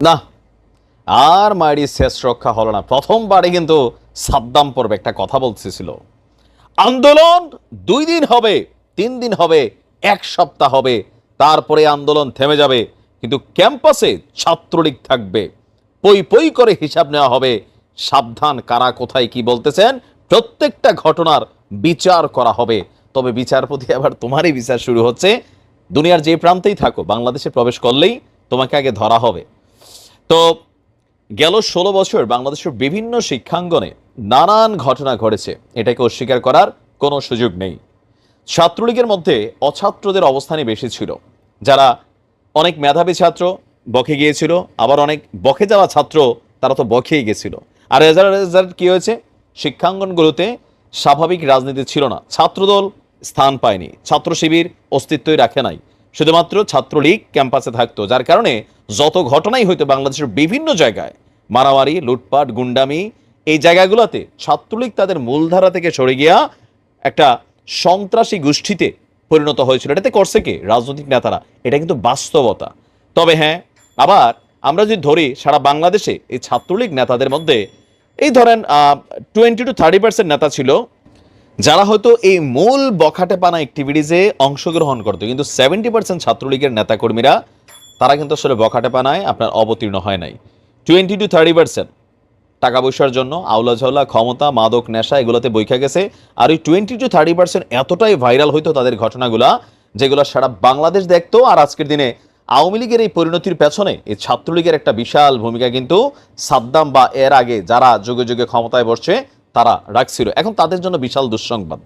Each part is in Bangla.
না, আর মায়েরই শেষ রক্ষা হলো না। প্রথমবারে কিন্তু সাদ্দাম পর্বে একটা কথা বলতেছিল। আন্দোলন দুই দিন হবে, তিন দিন হবে, এক সপ্তাহ হবে, তারপরে আন্দোলন থেমে যাবে, কিন্তু ক্যাম্পাসে ছাত্রলীগ থাকবে। পই পই করে হিসাব নেওয়া হবে, সাবধান, কারা কোথায় কি বলতেছেন, প্রত্যেকটা ঘটনার বিচার করা হবে। তবে বিচারপতি আবার তোমারই বিচার শুরু হচ্ছে। দুনিয়ার যে প্রান্তেই থাকো, বাংলাদেশে প্রবেশ করলেই তোমাকে আগে ধরা হবে। তো গেল ষোলো বছর বাংলাদেশের বিভিন্ন শিক্ষাঙ্গনে নানান ঘটনা ঘটেছে। এটাকে অস্বীকার করার কোনো সুযোগ নেই। ছাত্রলীগের মধ্যে অছাত্রদের অবস্থানই বেশি ছিল। যারা অনেক মেধাবী ছাত্র বকে গিয়েছিল, আবার অনেক বকে যাওয়া ছাত্র তারা তো বকেই গেছিল। আর রেজাল্ট রেজাল্ট কী হয়েছে? শিক্ষাঙ্গনগুলোতে স্বাভাবিক রাজনীতি ছিল না। ছাত্রদল স্থান পায়নি। ছাত্র শিবির অস্তিত্বই রাখে নাই। শুধুমাত্র ছাত্রলীগ ক্যাম্পাসে থাকতো, যার কারণে যত ঘটনাই হইতো বাংলাদেশের বিভিন্ন জায়গায়, মারামারি, লুটপাট, গুন্ডামি, এই জায়গাগুলোতে ছাত্রলীগ তাদের মূলধারা থেকে সরে গিয়া একটা সন্ত্রাসী গোষ্ঠীতে পরিণত হয়েছিল। এটাতে করছে কে? রাজনৈতিক নেতারা। এটা কিন্তু বাস্তবতা। তবে হ্যাঁ আবার আমরা যদি ধরি, সারা বাংলাদেশে এই ছাত্রলীগ নেতাদের মধ্যে, এই ধরেন টোয়েন্টি টু থার্টি পার্সেন্ট নেতা ছিল যারা হয়তো এই মূল বখাটে পানা অ্যাক্টিভিটিসে অংশগ্রহণ করতো, কিন্তু সেভেন্টি পার্সেন্ট ছাত্রলীগের নেতাকর্মীরা, তারা কিন্তু আসলে বখাটে পানায় আপনার অবতীর্ণ হয় নাই। টোয়েন্টি টু থার্টি পার্সেন্ট টাকা পয়সার জন্য, আউলা ঝাউলা, ক্ষমতা, মাদক, নেশা, এগুলোতে বইখা গেছে। আর ওই টোয়েন্টি টু থার্টি পার্সেন্ট এতটাই ভাইরাল হইতো তাদের ঘটনাগুলা, যেগুলো সারা বাংলাদেশ দেখতো। আর আজকের দিনে আওয়ামী লীগের এই পরিণতির পেছনে এই ছাত্রলীগের একটা বিশাল ভূমিকা কিন্তু সাদ্দাম বা এর আগে যারা যুগে যুগে ক্ষমতায় বসছে তারা রাখছিল। এখন তাদের জন্য বিশাল দুঃসংবাদ।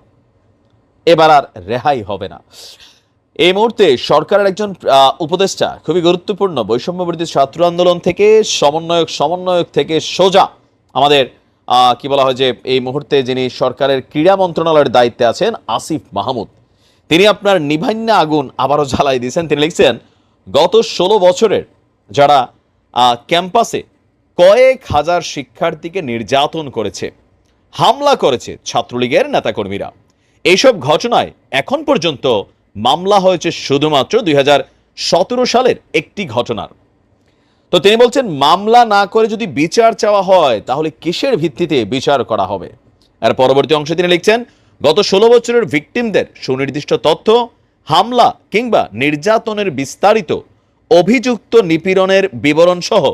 এবার আর রেহাই হবে না। এই মুহূর্তে সরকারের একজন উপদেষ্টা, খুবই গুরুত্বপূর্ণ বৈষম্যবর্তী ছাত্র আন্দোলন থেকে, সমন্বয়ক সমন্বয়ক থেকে সোজা আমাদের কি বলা হয় যে, এই মুহূর্তে যিনি সরকারের ক্রীড়া মন্ত্রণালয়ের দায়িত্বে আছেন, আসিফ মাহমুদ। তিনি আপনার নিভান্না আগুন আবারও জ্বালাই দিয়েছেন। তিনি লিখছেন, গত ষোলো বছরের যারা ক্যাম্পাসে কয়েক হাজার শিক্ষার্থীকে নির্যাতন করেছে হামলা করেছে ছাত্রলীগের নেতাকর্মীরা। এইসব ঘটনায় এখন পর্যন্ত মামলা হয়েছে শুধুমাত্র দুই হাজার সতেরো সালের একটি ঘটনার। তো তিনি বলছেন, মামলা না করে যদি বিচার চাওয়া হয়, তাহলে কিসের ভিত্তিতে বিচার করা হবে? আর পরবর্তী অংশে তিনি লিখছেন, গত ষোলো বছরের ভিকটিমদের সুনির্দিষ্ট তথ্য, হামলা কিংবা নির্যাতনের বিস্তারিত অভিযুক্ত নিপীড়নের বিবরণ সহ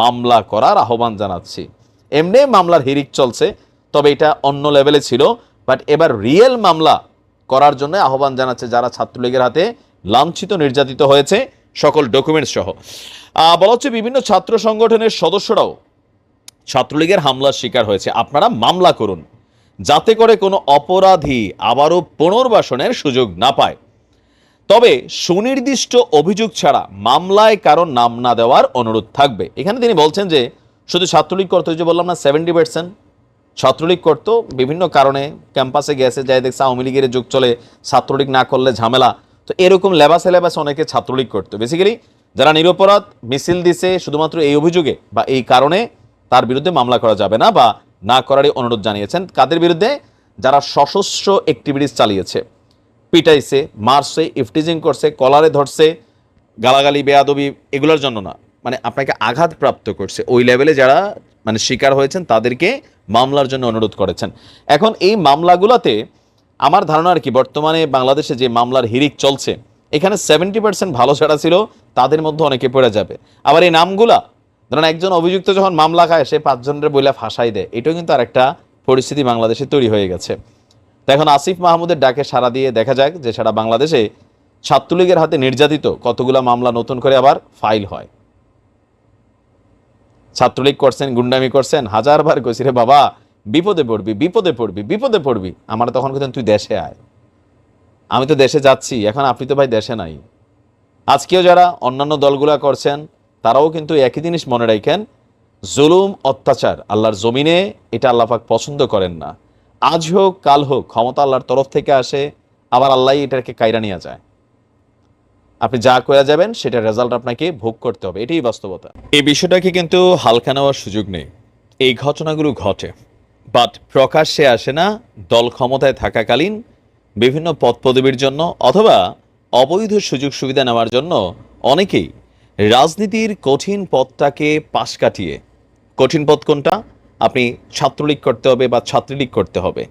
মামলা করার আহ্বান জানাচ্ছি। এমনি মামলার হিরিক চলছে তবে এটা অন্য লেভেলে ছিল বাট এবার রিয়েল মামলা করার জন্য আহ্বান জানাচ্ছে যারা ছাত্রলীগের হাতে লাঞ্ছিত, নির্যাতিত হয়েছে সকল ডকুমেন্টস সহ। বলা হচ্ছে বিভিন্ন ছাত্র সংগঠনের সদস্যরাও ছাত্রলীগের হামলার শিকার হয়েছে। আপনারা মামলা করুন, যাতে করে কোনো অপরাধী আবারও পুনর্বাসনের সুযোগ না পায়। তবে সুনির্দিষ্ট অভিযোগ ছাড়া মামলায় কারও নাম না দেওয়ার অনুরোধ থাকবে। এখানে তিনি বলছেন যে, শুধু ছাত্রলীগ করতে যে বললাম না সেভেন্টি পার্সেন্ট ছাত্রলীগ করতো, বিভিন্ন কারণে ক্যাম্পাসে গেছে, যাই দেখছে আওয়ামী লীগের যুগ চলে, ছাত্রলীগ না করলে ঝামেলা। তো এরকম লেবাসে লেবাসে অনেকে ছাত্রলীগ করতো। বেসিক্যালি যারা নিরপরাধ, মিছিল দিছে, শুধুমাত্র এই অভিযোগে বা এই কারণে তার বিরুদ্ধে মামলা করা যাবে না বা না করারই অনুরোধ জানিয়েছেন। কাদের বিরুদ্ধে? যারা সশস্ত্র অ্যাক্টিভিটিস চালিয়েছে, পিটাইছে, মারছে, ইফটিজিং করছে, কলারে ধরছে, গালাগালি, বেয়াদবি, এগুলোর জন্য না। মানে আপনাকে আঘাতপ্রাপ্ত করছে। ওই লেভেলে যারা মানে শিকার হয়েছেন, তাদেরকে মামলার জন্য অনুরোধ করেছেন। এখন এই মামলাগুলোতে আমার ধারণা আর কি, বর্তমানে বাংলাদেশে যে মামলার হিরিক চলছে, এখানে সেভেন্টি পার্সেন্ট ভালো ছাড়া ছিল, তাদের মধ্যে অনেকে পড়ে যাবে। আবার এই নামগুলা, ধরেন একজন অভিযুক্ত যখন মামলা খায়, সে পাঁচজনের বইলা ফাঁসাই দেয়, এটাও কিন্তু আরেকটা পরিস্থিতি বাংলাদেশে তৈরি হয়ে গেছে। তো এখন আসিফ মাহমুদের ডাকে সাড়া দিয়ে দেখা যাক যে সারা বাংলাদেশে ছাত্রলীগের হাতে নির্যাতিত কতগুলা মামলা নতুন করে আবার ফাইল হয়। ছাত্রলীগ করছেন, গুন্ডামি করছেন হাজারবার কইছি রে বাবা, বিপদে পড়বি বিপদে পড়বি বিপদে পড়বি। আমার তখন কিন্তু তুই দেশে আয়। আমি তো দেশে যাচ্ছি, এখন আপনি তো ভাই দেশে নাই। আজকেও যারা অন্যান্য দলগুলা করছেন, তারাও কিন্তু একই জিনিস মনে রাখেন, জুলুম, অত্যাচার, আল্লাহর জমিনে এটা আল্লাপাক পছন্দ করেন না। আজ হোক, কাল হোক, ক্ষমতা আল্লাহর তরফ থেকে আসে, আবার আল্লাহ এটাকে কায়রা নিয়ে যায়। আপনি যা করে যাবেন সেটা রেজাল্ট আপনাকে ভোগ করতে হবে। এটাই বাস্তবতা। এই বিষয়টাকে কিন্তু হালকা নেওয়ার সুযোগ নেই। এই ঘটনাগুলো ঘটে। বাট প্রকাশ্যে আসে না, দল ক্ষমতায় থাকাকালীন বিভিন্ন পদ পদবীর জন্য অথবা অবৈধ সুযোগ সুবিধা নেওয়ার জন্য অনেকেই রাজনীতির কঠিন পথটাকে পাশ কাটিয়ে, কঠিন পথ কোনটা? আপনি ছাত্রলীগ করতে হবে বা ছাত্রলীগ করতে হবে।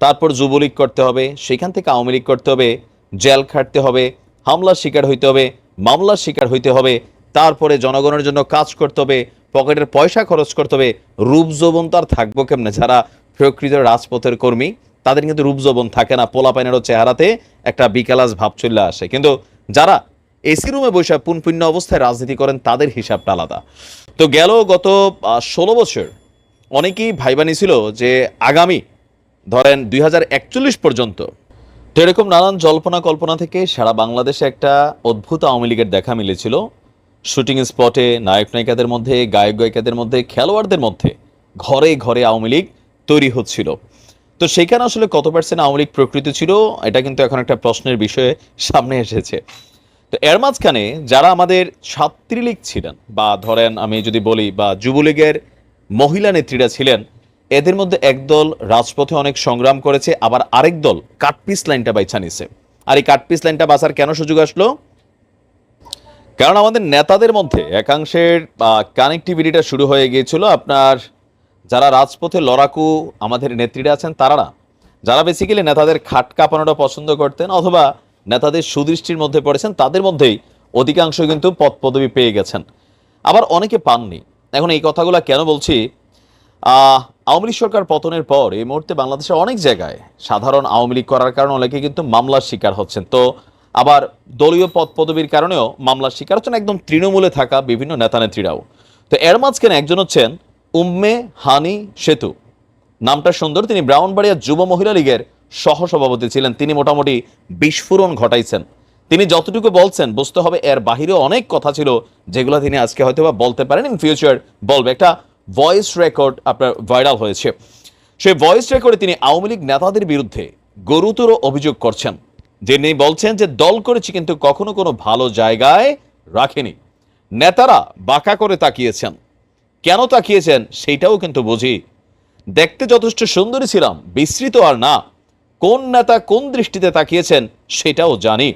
তারপর যুবলীগ করতে হবে, সেখান থেকে আওয়ামী লীগ করতে হবে, জেল খাটতে হবে হামলার শিকার হইতে হবে, মামলার শিকার হইতে হবে, তারপরে জনগণের জন্য কাজ করতে হবে, পকেটের পয়সা খরচ করতে হবে, রূপ যৌবন তো আর থাকব কেমনে? যারা প্রকৃত রাজপথের কর্মী, তাদের কিন্তু রূপ যৌবন থাকে না, পোলাপাইনেরও চেহারাতে একটা বিকালাস ভাব চলে আসে। কিন্তু যারা এসি রুমে বসে পুনপুণ্য অবস্থায় রাজনীতি করেন, তাদের হিসাবটা আলাদা। তো গেল গত ষোলো বছর, অনেকেই ভাইবানি ছিল যে আগামী, ধরেন দুই হাজার একচল্লিশ পর্যন্ত তো এরকম নানান জল্পনা কল্পনা থেকে সারা বাংলাদেশে একটা অদ্ভুত আওয়ামী লীগের দেখা মিলেছিল। শুটিং স্পটে নায়ক নায়িকাদের মধ্যে, গায়ক গায়িকাদের মধ্যে, খেলোয়াড়দের মধ্যে ঘরে ঘরে আওয়ামী লীগ তৈরি হচ্ছিল। তো সেখানে আসলে কত পার্সেন্ট আওয়ামী লীগ প্রকৃতি ছিল, এটা কিন্তু এখন একটা প্রশ্নের বিষয়ে সামনে এসেছে। তো এর মাঝখানে যারা আমাদের ছাত্রীলীগ ছিলেন বা ধরেন আমি যদি বলি বা যুবলীগের মহিলা নেত্রীরা ছিলেন এদের মধ্যে একদল রাজপথে অনেক সংগ্রাম করেছে, আবার আরেক দল কাটপিস লাইনটা বাইছা নিছে। আর এই কাটপিস লাইনটা বাঁচার কেন সুযোগ আসলো? কারণ আমাদের নেতাদের মধ্যে একাংশের কানেক্টিভিটিটা শুরু হয়ে গিয়েছিল আপনার যারা রাজপথে লড়াকু আমাদের নেত্রীরা আছেন তারা না যারা বেসিক্যালি নেতাদের খাট কাঁপানোটা পছন্দ করতেন অথবা নেতাদের সুদৃষ্টির মধ্যে পড়েছেন, তাদের মধ্যেই অধিকাংশ কিন্তু পদ পদবি পেয়ে গেছেন। আবার অনেকে পাননি। এখন এই কথাগুলো কেন বলছি? আওয়ামী লীগ সরকার পতনের পর এই মুহূর্তে বাংলাদেশের অনেক জায়গায় সাধারণ আওয়ামী লীগ করার কারণে অনেকে কিন্তু মামলার শিকার হচ্ছেন। তো আবার দলীয় পদ পদবীর কারণেও মামলার শিকার হচ্ছেন একদম তৃণমূলে থাকা বিভিন্ন নেতা নেত্রীরাও তো এর মাঝখানে একজন হচ্ছেন উম্মে হানি সেতু। নামটা সুন্দর, তিনি ব্রাউনবাড়িয়া যুব মহিলা লীগের সহসভাপতি ছিলেন। তিনি মোটামুটি বিস্ফোরণ ঘটাইছেন। তিনি যতটুকু বলছেন, বুঝতে হবে, এর বাহিরেও অনেক কথা ছিল যেগুলো তিনি আজকে হয়তো বা বলতে পারেন ইন ফিউচার বলবে। একটা ভয়েস রেকর্ড আপনার ভাইরাল হয়েছে। সেই ভয়েস রেকর্ডে তিনি আওয়ামী লীগ নেতাদের বিরুদ্ধে গুরুতর অভিযোগ করছেন। যিনি বলছেন যে দল করেছি কিন্তু কখনো কোনো ভালো জায়গায় রাখেনি। নেতারা বাঁকা করে তাকিয়েছেন। কেন তাকিয়েছেন সেইটাও কিন্তু বুঝি। দেখতে যথেষ্ট সুন্দরী ছিলাম, বিস্তৃত আর না। কোন নেতা কোন দৃষ্টিতে তাকিয়েছেন সেটাও জানি।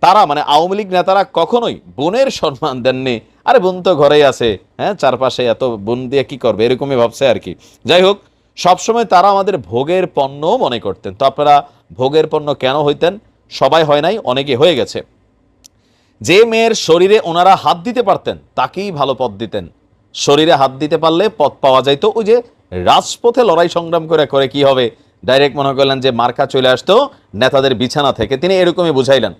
তারা মানে আওয়ামী লীগ নেতারা কখনোই বোনের সম্মান দেননি। আরে বোন তো ঘরেই আছে হ্যাঁ? চারপাশে এত বোন দিয়ে কি করবে? এরকমই ভাবছে আর কি। যাই হোক, সবসময় তারা আমাদের ভোগের পণ্য মনে করতেন। তো আপনারা ভোগের পণ্য কেন হইতেন? সবাই হয় নাই, অনেকে হয়ে গেছে। যে মেয়ের শরীরে ওনারা হাত দিতে পারতেন, তাকেই ভালো পথ দিতেন। শরীরে হাত দিতে পারলে পথ পাওয়া যাইতো। ওই যে রাজপথে লড়াই সংগ্রাম করে করে কি হবে? ডাইরেক্ট মনে করলেন যে মার্কা চলে আসতো নেতাদের বিছানা থেকে। তিনি এরকমই বুঝাইলেন।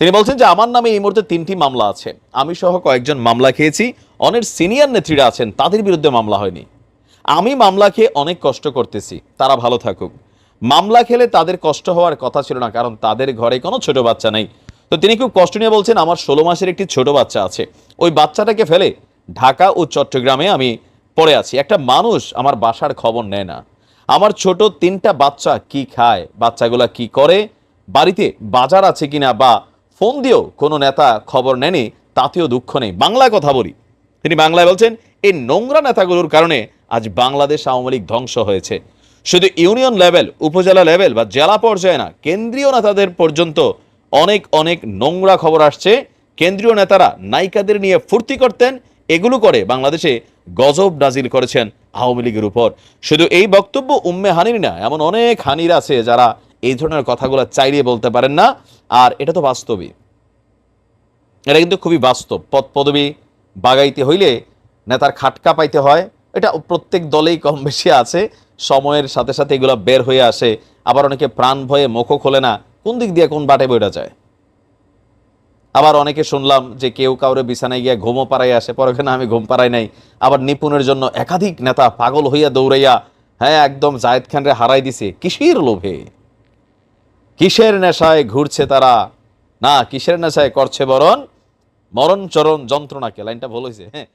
তিনি বলছেন যে আমার নামে এই মুহূর্তে তিনটি মামলা আছে। আমি সহ কয়েকজন মামলা খেয়েছি। অনেক সিনিয়র নেত্রীরা আছেন, তাদের বিরুদ্ধে মামলা হয়নি। আমি মামলা খেয়ে অনেক কষ্ট করতেছি। তারা ভালো থাকুক। মামলা খেলে তাদের কষ্ট হওয়ার কথা ছিল না, কারণ তাদের ঘরে কোনো ছোট বাচ্চা নেই। তো তিনি খুব কষ্ট নিয়ে বলছেন, আমার ষোলো মাসের একটি ছোট বাচ্চা আছে। ওই বাচ্চাটাকে ফেলে ঢাকা ও চট্টগ্রামে আমি পড়ে আছি। একটা মানুষ আমার বাসার খবর নেয় না। আমার ছোট তিনটা বাচ্চা কি খায়? বাচ্চাগুলা কি করে? বাড়িতে বাজার আছে কিনা? বা ফোন দিয়েও কোনো নেতা খবর নেনি তাতেও দুঃখ নেই। বাংলায় কথা বলি। তিনি বাংলায় বলছেন, এই নোংরা নেতাগুলোর কারণে আজ বাংলাদেশ আওয়ামী লীগ ধ্বংস হয়েছে। শুধু ইউনিয়ন লেভেল, উপজেলা লেভেল বা জেলা পর্যায়ে না, কেন্দ্রীয় নেতাদের পর্যন্ত অনেক অনেক নোংরা খবর আসছে। কেন্দ্রীয় নেতারা নায়িকাদের নিয়ে ফুর্তি করতেন, এগুলো করে বাংলাদেশে গজব নাজিল করেছেন আওয়ামী লীগের উপর। শুধু এই বক্তব্য উম্মে হানির না, এমন অনেক হানির আছে যারা এই ধরনের কথাগুলো চাইলে বলতে পারেন না। আর এটা তো বাস্তবই। এটা কিন্তু খুবই বাস্তব। পদ পদবি বাগাইতে হইলে নেতার খাটকা পাইতে হয়। এটা প্রত্যেক দলেই কম বেশি আছে। সময়ের সাথে সাথে এগুলো বের হয়ে আসে। আবার অনেকে প্রাণ ভয়ে মুখও খোলে না। কোন দিক দিয়ে কোন বাটে বইটা যায়? আবার অনেকে শুনলাম যে কেউ কাউরে বিছানায় গিয়ে ঘুমও পাড়াই আসে। পরে না, আমি ঘুম পাড়াই নাই। আবার নিপুণের জন্য একাধিক নেতা পাগল হইয়া দৌড়াইয়া হ্যাঁ একদম জায়েদ খানরে হারাই দিছে। কিসের লোভে? কিসের নেশায় ঘুরছে তারা? না, কিসের নেশায় করছে বরণ? মরণ চরণ যন্ত্রণাকে লাইনটা ভুল হয়েছে হ্যাঁ।